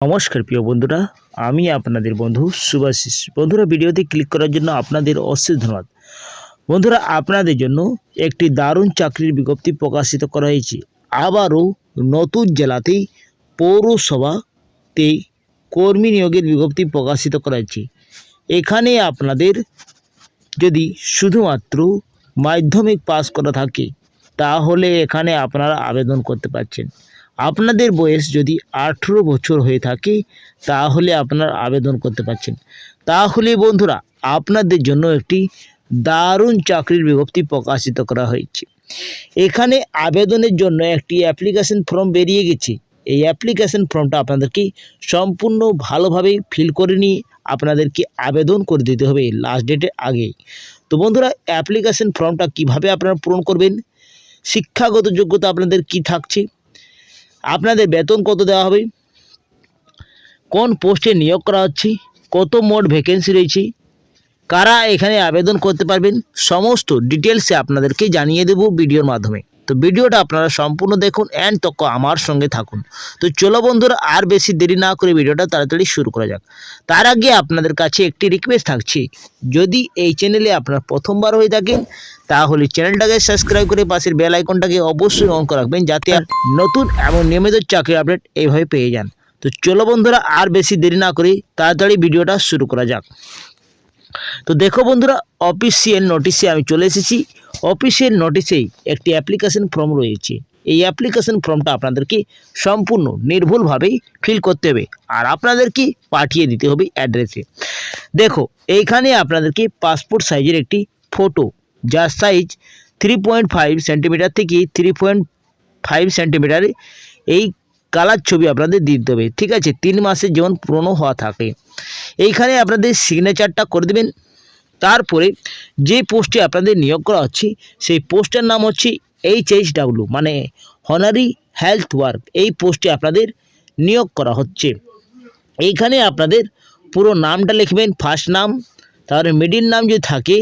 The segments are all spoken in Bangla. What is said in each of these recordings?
নমস্কার প্রিয় বন্ধুরা, আমি আপনাদের বন্ধু সুভাশিস বন্ধুরা, ভিডিওতে ক্লিক করার জন্য আপনাদের অশেষ ধন্যবাদ। বন্ধুরা, আপনাদের জন্য একটি দারুণ চাকরির বিজ্ঞপ্তি প্রকাশিত করা হয়েছে। আবারও নতুন জেলাতেই পৌরসভাতে কর্মী নিয়োগের বিজ্ঞপ্তি প্রকাশিত করা হয়েছে। এখানে আপনাদের যদি শুধুমাত্র মাধ্যমিক পাস করা থাকে, তাহলে এখানে আপনারা আবেদন করতে পারছেন। আপনাদের বয়স যদি আঠেরো বছর হয়ে থাকে, তাহলে আপনারা আবেদন করতে পারছেন। তাহলে বন্ধুরা, আপনাদের জন্য একটি দারুণ চাকরির বিজ্ঞপ্তি প্রকাশিত করা হয়েছে। এখানে আবেদনের জন্য একটি অ্যাপ্লিকেশন ফর্ম বেরিয়ে গেছে। এই অ্যাপ্লিকেশন ফর্মটা আপনাদেরকে সম্পূর্ণ ভালোভাবে ফিল করে নিয়ে আপনাদেরকে আবেদন করে দিতে হবে লাস্ট ডেটের আগে। তো বন্ধুরা অ্যাপ্লিকেশন ফর্মটা কীভাবে আপনারা পূরণ করবেন? শিক্ষাগত যোগ্যতা আপনাদের কি থাকছে? আপনাদের বেতন কত দেওয়া হবে? কোন পোস্টে নিয়োগ করা হচ্ছে? কত মোট ভ্যাকেন্সি রয়েছে? কারা এখানে আবেদন করতে পারবেন? সমস্ত ডিটেলসে আপনাদেরকে জানিয়ে দেব ভিডিওর মাধ্যমে। তো ভিডিওটা আপনারা সম্পূর্ণ দেখুন অ্যান্ড তক আমার সঙ্গে থাকুন। তো চলো বন্ধুরা, আর বেশি দেরি না করে ভিডিওটা তাড়াতাড়ি শুরু করা যাক। তার আগে আপনাদের কাছে একটি রিকোয়েস্ট থাকছে। যদি এই চ্যানেলে আপনার প্রথমবার হয়ে থাকেন, তাহলে চ্যানেলটাকে সাবস্ক্রাইব করে পাশের বেল আইকনটাকে অবশ্যই অন করে রাখবেন যাতে নতুন এবং নিয়মিত চাকরির আপডেট এইভাবে পেয়ে যান। তো চলো বন্ধুরা, আর বেশি দেরি না করে তাড়াতাড়ি ভিডিওটা শুরু করা যাক। তো দেখো বন্ধুরা অফিসিয়াল নোটিশে আমি চলে এসেছি। অফিসিয়াল নোটিশেই একটি অ্যাপ্লিকেশন ফর্ম রয়েছে। এই অ্যাপ্লিকেশন ফর্মটা আপনাদেরকে সম্পূর্ণ নির্ভুলভাবেই ফিল করতে হবে আর আপনাদেরকে পাঠিয়ে দিতে হবে অ্যাড্রেসে দেখো, এইখানে আপনাদেরকে পাসপোর্ট সাইজের একটি ফটো যার size three point five centimetre থেকে থ্রি পয়েন্ট ফাইভ সেন্টিমিটারে এই কালার ছবি আপনাদের দিতে হবে, ঠিক আছে? তিন মাসের যেমন পুরনো হওয়া থাকে। এইখানে আপনাদের সিগনেচারটা করে দেবেন। তারপরে যে পোস্টে আপনাদের নিয়োগ করা হচ্ছে, সেই পোস্টের নাম হচ্ছে এইচ ডাব্লু মানে হনারি হেলথ ওয়ার্ক এই পোস্টে আপনাদের নিয়োগ করা হচ্ছে। এইখানে আপনাদের পুরো নামটা লিখবেন ফার্স্ট নাম তারপরে মিডিল নাম যদি থাকে,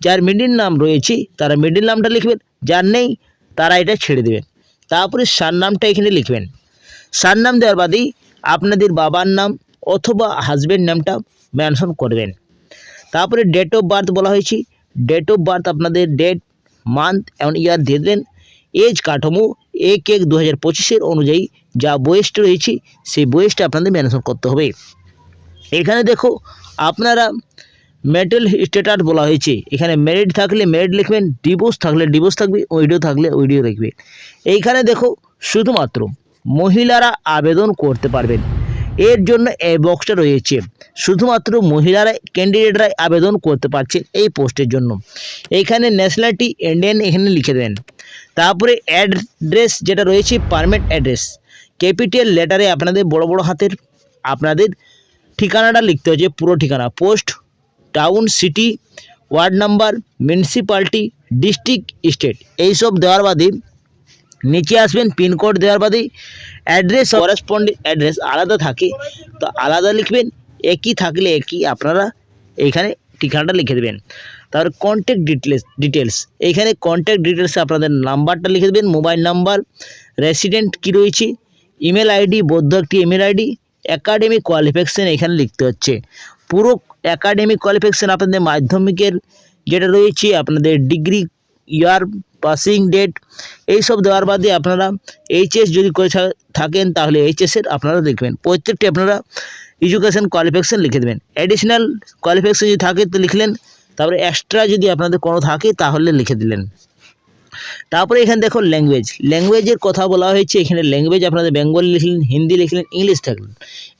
যার মিডিল নাম রয়েছে, তারা মিডিল নামটা লিখবেন, যার নেই, তারা এটা ছেড়ে দেবেন। তারপরে সার নামটা এখানে লিখবেন। সার নাম দেওয়ার বাদেই আপনাদের বাবার নাম অথবা হাজব্যান্ড নামটা মেনশন করবেন। তারপরে ডেট অফ বার্থ বলা হয়েছে। ডেট অফ বার্থ আপনাদের ডেট মান্থ এবং ইয়ার দিয়ে দেবেন এজ কাঠামো, এক এক দু হাজার পঁচিশের অনুযায়ী যা বয়সটা রয়েছে, সেই বয়সটা আপনাদের মেনশন করতে হবে। এখানে দেখো, আপনারা মেটাল স্ট্যাটাস বলা হয়েছে। এখানে মেরিট থাকলে মেরিট লিখবেন ডিভোর্স থাকলে ডিভোর্স থাকবে ওইডিও থাকলে ওইডিও লিখবে এইখানে দেখো, শুধুমাত্র মহিলারা আবেদন করতে পারবেন। এর জন্য এই বক্সটা রয়েছে। শুধুমাত্র মহিলারা ক্যান্ডিডেটরাই আবেদন করতে পারছে এই পোস্টের জন্য। এইখানে ন্যাশনালিটি ইন্ডিয়ান এখানে লিখে দেন। তারপরে অ্যাড্রেস যেটা রয়েছে পারমানেন্ট অ্যাড্রেস ক্যাপিটাল লেটারে আপনাদের বড় বড় হাতের আপনাদের ঠিকানাটা লিখতে হচ্ছে পুরো ঠিকানা। Post town city ward number municipality district state এইসব দেওয়ার বাদে নিচে আসবেন পিনকোড দেওয়ার বাদেই অ্যাড্রেস করেসপন্ডিং অ্যাড্রেস আলাদা থাকে, তো আলাদা লিখবেন, একই থাকলে একই আপনারা এইখানে ঠিকানাটা লিখে দেবেন। তারপর কন্ট্যাক্ট ডিটেলস ডিটেলস এইখানে কন্ট্যাক্ট ডিটেলসে আপনাদের নাম্বারটা লিখে দেবেন মোবাইল নাম্বার রেসিডেন্ট কী রয়েছে ইমেল আইডি বৌদ্ধ একটি ইমেল আইডি একাডেমিক কোয়ালিফিকেশান এখানে লিখতে হচ্ছে। পুরো একাডেমিক কোয়ালিফিকেশান আপনাদের মাধ্যমিকের যেটা রয়েছে, আপনাদের ডিগ্রি ইয়ার পাসিং ডেট এইসব দেওয়ার বাদে আপনারা এইচএস যদি করে থাকেন তাহলে এইচএসের আপনারা লিখবেন প্রত্যেকটি আপনারা এডুকেশন কোয়ালিফিকেশান লিখে দেবেন। অ্যাডিশনাল কোয়ালিফিকেশান যদি থাকে তো লিখলেন, তারপরে এক্সট্রা যদি আপনাদের কোনো থাকে তাহলে লিখে দিলেন। তারপরে এখানে দেখো ল্যাঙ্গুয়েজ ল্যাঙ্গুয়েজের কথা বলা হয়েছে, এখানে ল্যাঙ্গুয়েজ আপনাদের বেঙ্গলি লিখলেন, হিন্দি লিখলেন, ইংলিশ থাকলেন।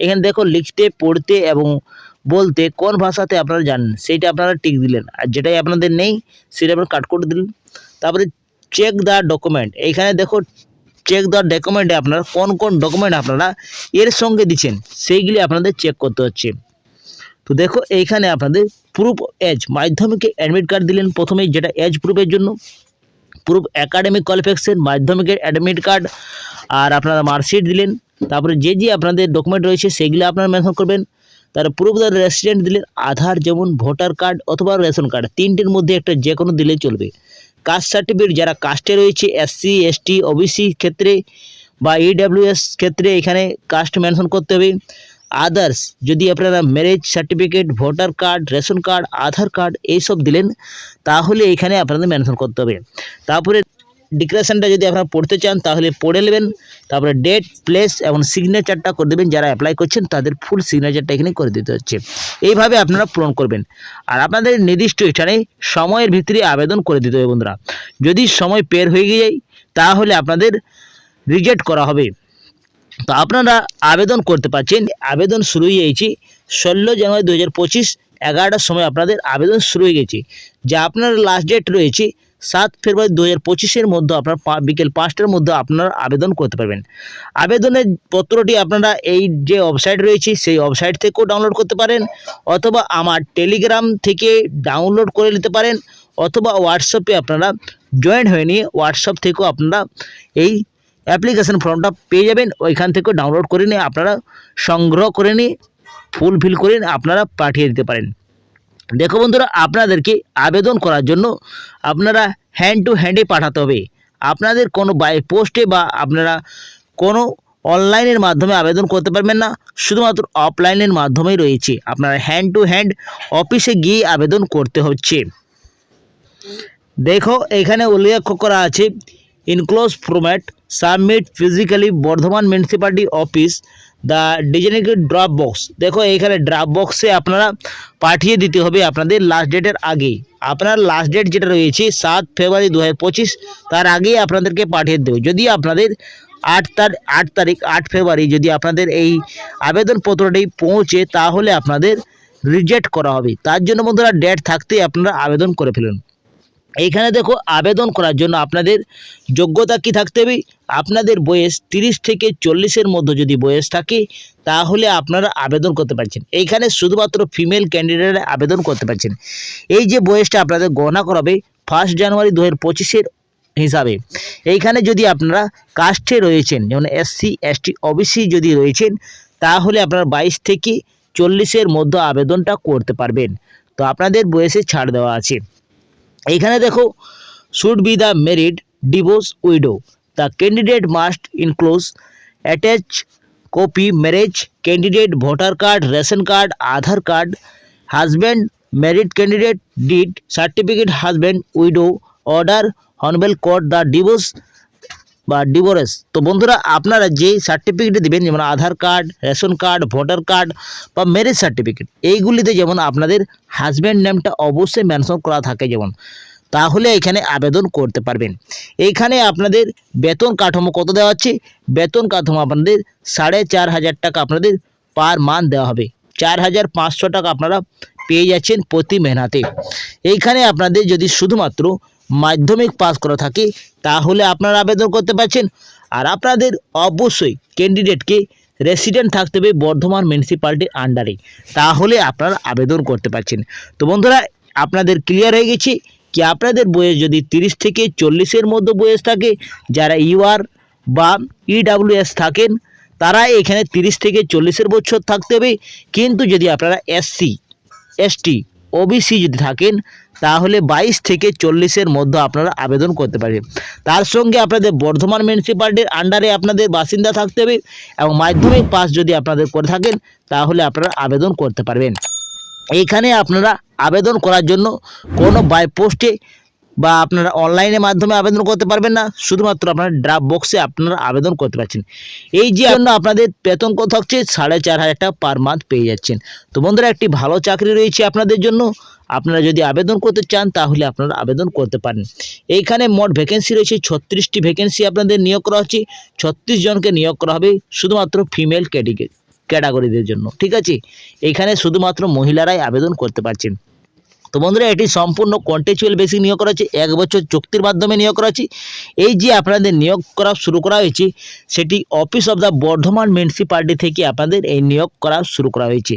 এখানে দেখো লিখতে, পড়তে এবং বলতে কোন ভাষাতে আপনারা জানেন সেইটা আপনারা টিক দিলেন। আর যেটাই আপনাদের নেই, সেটা আপনারা কাট করে দিলেন। তারপরে চেক দ্য ডকুমেন্ট এইখানে দেখো চেক দ্য ডকুমেন্টে আপনারা কোন কোন ডকুমেন্ট আপনারা এর সঙ্গে দিচ্ছেন, সেইগুলি আপনাদের চেক করতে হচ্ছে। তো দেখো, এইখানে আপনাদের প্রুফ এজ মাধ্যমিকে অ্যাডমিট কার্ড দিলেন প্রথমেই, যেটা এজ প্রুফের জন্য। প্রুফ একাডেমিক কোয়ালিফিকেশন মাধ্যমিকের অ্যাডমিট কার্ড আর আপনারা মার্কশিট দিলেন। তারপরে যে যে আপনাদের ডকুমেন্ট রয়েছে সেগুলো আপনারা মেনশন করবেন। তার প্রুফ দ্য রেসিডেন্ট দিলেন, আধার যেমন ভোটার কার্ড অথবা রেশন কার্ড তিনটির মধ্যে একটা যে কোনো দিলেই চলবে। কাস্ট সার্টিফিকেট যারা কাস্টে রয়েছে এসসি এসটি ওবিসি ক্ষেত্রে বা ইডাব্লিউএস ক্ষেত্রে এখানে কাস্ট মেনশন করতে হবে। আদার্স যদি আপনারা marriage certificate voter card ration card Aadhaar card এইসব দিলেন, তাহলে এখানে আপনাদের মেনশন করতে হবে। তারপরে ডিক্লারেশনটা যদি আপনারা পড়তে চান, তাহলে পড়ে নেবেন। তারপরে ডেট প্লেস এবং সিগনেচারটা করে দেবেন। যারা অ্যাপ্লাই করছেন, তাদের ফুল সিগনেচারটা এখানে করে দিতে হচ্ছে। এইভাবে আপনারা পূরণ করবেন। আর আপনাদের নির্দিষ্ট এখানে সময়ের ভিতরে আবেদন করে দিতে হবে বন্ধুরা। যদি সময় পের হয়ে গিয়ে যায়, তাহলে আপনাদের রিজেক্ট করা হবে। তো আপনারা আবেদন করতে পারছেন। আবেদন শুরু হয়ে গেছে ষোলো জানুয়ারি দু হাজার পঁচিশ এগারোটার সময় আপনাদের আবেদন শুরু হয়ে গেছে। যা আপনার লাস্ট ডেট রয়েছে সাত ফেব্রুয়ারি দু হাজার পঁচিশের মধ্যে আপনার বিকেল পাঁচটার মধ্যে আপনারা আবেদন করতে পারবেন। আবেদনের পত্রটি আপনারা এই যে ওয়েবসাইট রয়েছে, সেই ওয়েবসাইট থেকেও ডাউনলোড করতে পারেন অথবা আমার টেলিগ্রাম থেকে ডাউনলোড করে নিতে পারেন অথবা হোয়াটসঅ্যাপে আপনারা জয়েন হয়ে নিয়ে হোয়াটসঅ্যাপ থেকেও আপনারা এই অ্যাপ্লিকেশান ফর্মটা পেয়ে যাবেন। ওইখান থেকে ডাউনলোড করে নিয়ে আপনারা সংগ্রহ করে নিয়ে ফুল ফিল করে আপনারা পাঠিয়ে দিতে পারেন। দেখো বন্ধুরা, আপনাদেরকে আবেদন করার জন্য আপনারা হ্যান্ড টু হ্যান্ডে পাঠাতে হবে। আপনাদের কোনো বাই পোস্টে বা আপনারা কোনো অনলাইনের মাধ্যমে আবেদন করতে পারবেন না, শুধুমাত্র অফলাইনের মাধ্যমেই রয়েছে। আপনারা হ্যান্ড টু হ্যান্ড অফিসে গিয়ে আবেদন করতে হচ্ছে। দেখো, এখানে উল্লেখ করা আছে enclose format submit physically Bardhaman municipality office the designated drop box দেখো, এখানে ড্রপ বক্সে আপনারা পাঠিয়ে দিতে হবে আপনাদের লাস্ট ডেটের আগে। আপনার লাস্ট ডেট যেটা রয়েছে, সাত ফেব্রুয়ারি দু হাজার পঁচিশ, তার আগেই আপনাদেরকে পাঠিয়ে দেবে। যদি আপনাদের আট তার, আট তারিখ, আট ফেব্রুয়ারি যদি আপনাদের এই আবেদনপত্রটি পৌঁছে, তাহলে আপনাদের রিজেক্ট করা হবে। তার জন্য বন্ধুরা ডেট থাকতেই আপনারা আবেদন করে ফেলুন। এইখানে দেখো আবেদন করার জন্য আপনাদের যোগ্যতা কি থাকতে হবে? আপনাদের বয়স তিরিশ থেকে চল্লিশের মধ্যে যদি বয়স থাকে, তাহলে আপনারা আবেদন করতে পারছেন। এইখানে শুধুমাত্র ফিমেল ক্যান্ডিডেট আবেদন করতে পারছেন। এই যে বয়সটা আপনাদের গণনা করাবে ফার্স্ট জানুয়ারি দু হাজার হিসাবে। এইখানে যদি আপনারা কাস্টে রয়েছেন, যেমন এসসি এসটি ওবিসি যদি রয়েছেন, তাহলে আপনারা বাইশ থেকে চল্লিশের মধ্যে আবেদনটা করতে পারবেন। তো আপনাদের বয়সে ছাড় দেওয়া আছে। এইখানে দেখো should be the married divorce widow the candidate must enclose attach copy marriage candidate voter card ration card Aadhaar card husband married candidate did certificate husband widow order honourable court the divorce বা ডিভোর্স তো বন্ধুরা আপনারা যেই সার্টিফিকেট দিবেন, যেমন Aadhaar card ration card voter card বা ম্যারেজ সার্টিফিকেট এইগুলিতে যেমন আপনাদের হাজব্যান্ড নেমটা অবশ্যই মেনশন করা থাকে যেমন, তাহলে এখানে আবেদন করতে পারবেন। এইখানে আপনাদের বেতন কাঠামো কত দেওয়া হচ্ছে? বেতন কাঠামো আপনাদের সাড়ে চার হাজার টাকা আপনাদের পার মান দেওয়া হবে। চার হাজার পাঁচশো টাকা আপনারা পেয়ে যাচ্ছেন প্রতি মেহনাতে। এইখানে আপনাদের যদি শুধুমাত্র মাধ্যমিক পাস করা থাকে, তাহলে আপনারা আবেদন করতে পারছেন। আর আপনাদের অবশ্যই ক্যান্ডিডেটকে রেসিডেন্ট থাকতে হবে বর্ধমান মিউনিসিপ্যালিটির আন্ডারে তাহলে আপনারা আবেদন করতে পারছেন। তো বন্ধুরা, আপনাদের ক্লিয়ার হয়ে গেছে কি আপনাদের বয়স যদি তিরিশ থেকে চল্লিশের মধ্যে বয়স থাকে, যারা ইউআর বা ইডাব্লিউএস থাকেন, তারা এখানে তিরিশ থেকে চল্লিশের বছর থাকতে হবে। কিন্তু যদি আপনারা এসসি এসটি ওবিসি যদি থাকেন, তাহলে বাইশ থেকে চল্লিশের মধ্যে আপনারা আবেদন করতে পারেন তার সঙ্গে আপনাদের বর্ধমান মিউনিসিপ্যালিটির আন্ডারে আপনাদের বাসিন্দা থাকতে হবে এবং মাধ্যমিক পাস যদি আপনাদের করে থাকেন, তাহলে আপনারা আবেদন করতে পারবেন। এইখানে আপনারা আবেদন করার জন্য কোনো বাই পোস্টে বা আপনারা অনলাইনের মাধ্যমে আবেদন করতে পারবেন না। শুধুমাত্র আপনারা ড্রাফট বক্সে আপনারা আবেদন করতে পারছেন। এই যে জন্য আপনাদের বেতন কত হচ্ছে সাড়ে চার হাজার টাকা পার মান্থ পেয়ে যাচ্ছেন। তো বন্ধুরা একটি ভালো চাকরি রয়েছে আপনাদের জন্য। আপনারা যদি আবেদন করতে চান তাহলে আপনারা আবেদন করতে পারেন। এইখানে মোট ভ্যাকেন্সি রয়েছে ছত্রিশটি ভ্যাকেন্সি আপনাদের নিয়োগ করা হচ্ছে। ছত্রিশ জনকে নিয়োগ করা হবে শুধুমাত্র ফিমেল ক্যাটেগরি ক্যাটাগরিদের জন্য। ঠিক আছে? এইখানে শুধুমাত্র মহিলারাই আবেদন করতে পারছেন। তো বন্ধুরা, এটি সম্পূর্ণ কন্টেচুয়াল বেসিক নিয়োগ করা হচ্ছে এক বছর চুক্তির মাধ্যমে নিয়োগ করা হচ্ছে এই যে আপনাদের নিয়োগ করা শুরু করা হয়েছে, সেটি office of the Bardhaman municipality থেকে আপনাদের এই নিয়োগ করা শুরু করা হয়েছে।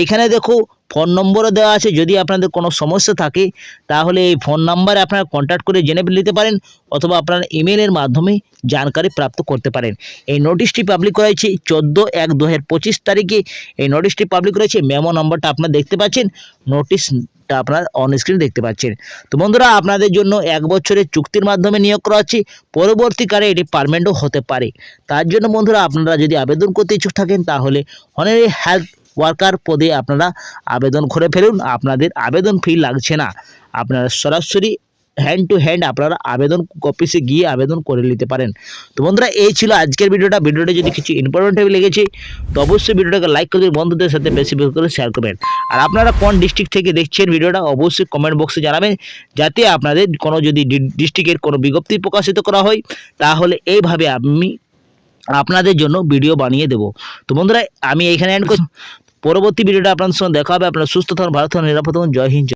এইখানে দেখো ফোন নম্বরও দেওয়া আছে। যদি আপনাদের কোনো সমস্যা থাকে, তাহলে এই ফোন নাম্বারে আপনারা কন্ট্যাক্ট করে জেনে নিতে পারেন অথবা আপনারা ইমেলের মাধ্যমে জানকারি প্রাপ্ত করতে পারেন। এই নোটিশটি পাবলিক করা হয়েছে চোদ্দ এক দু পঁচিশ তারিখে। এই নোটিশটি পাবলিক করেছে মেমো নম্বরটা আপনারা দেখতে পাচ্ছেন নোটিশটা আপনার অন দেখতে পাচ্ছেন। তো বন্ধুরা, আপনাদের জন্য এক বছরের চুক্তির মাধ্যমে নিয়োগ করা হচ্ছে, পরবর্তীকালে এটি পারমানেন্টও হতে পারে। তার জন্য বন্ধুরা, আপনারা যদি আবেদন করতে ইচ্ছুক থাকেন, তাহলে অনারি হেলথ ওয়ার্কার পদে আপনারা আবেদন করে ফেলুন। আপনাদের আবেদন ফি লাগছে না। আপনারা সরাসরি হ্যান্ড টু হ্যান্ড আপনারা আবেদন অফিসে গিয়ে আবেদন করে নিতে পারেন। তো বন্ধুরা, এই ছিল আজকের ভিডিওটা। ভিডিওটা যদি কিছু ইম্পর্টেন্ট লেগেছে, তো অবশ্যই ভিডিওটাকে লাইক করে বন্ধুদের সাথে বেশি বেশি করে শেয়ার করবেন। আর আপনারা কোন ডিস্ট্রিক্ট থেকে দেখছেন ভিডিওটা, অবশ্যই কমেন্ট বক্সে জানাবেন, যাতে আপনাদের কোনো যদি ডিস্ট্রিক্টের কোনো বিজ্ঞপ্তি প্রকাশিত করা হয়, তাহলে এইভাবে আমি আপনাদের জন্য ভিডিও বানিয়ে দেবো। তো বন্ধুরা, আমি এইখানে এন্ড করছি। পরবর্তী ভিডিওটা আপনাদের সঙ্গে দেখা হবে। আপনারা সুস্থ থাকুন, ভালো থাকুন, নিরাপদ থাকুন, জয় হিন্দ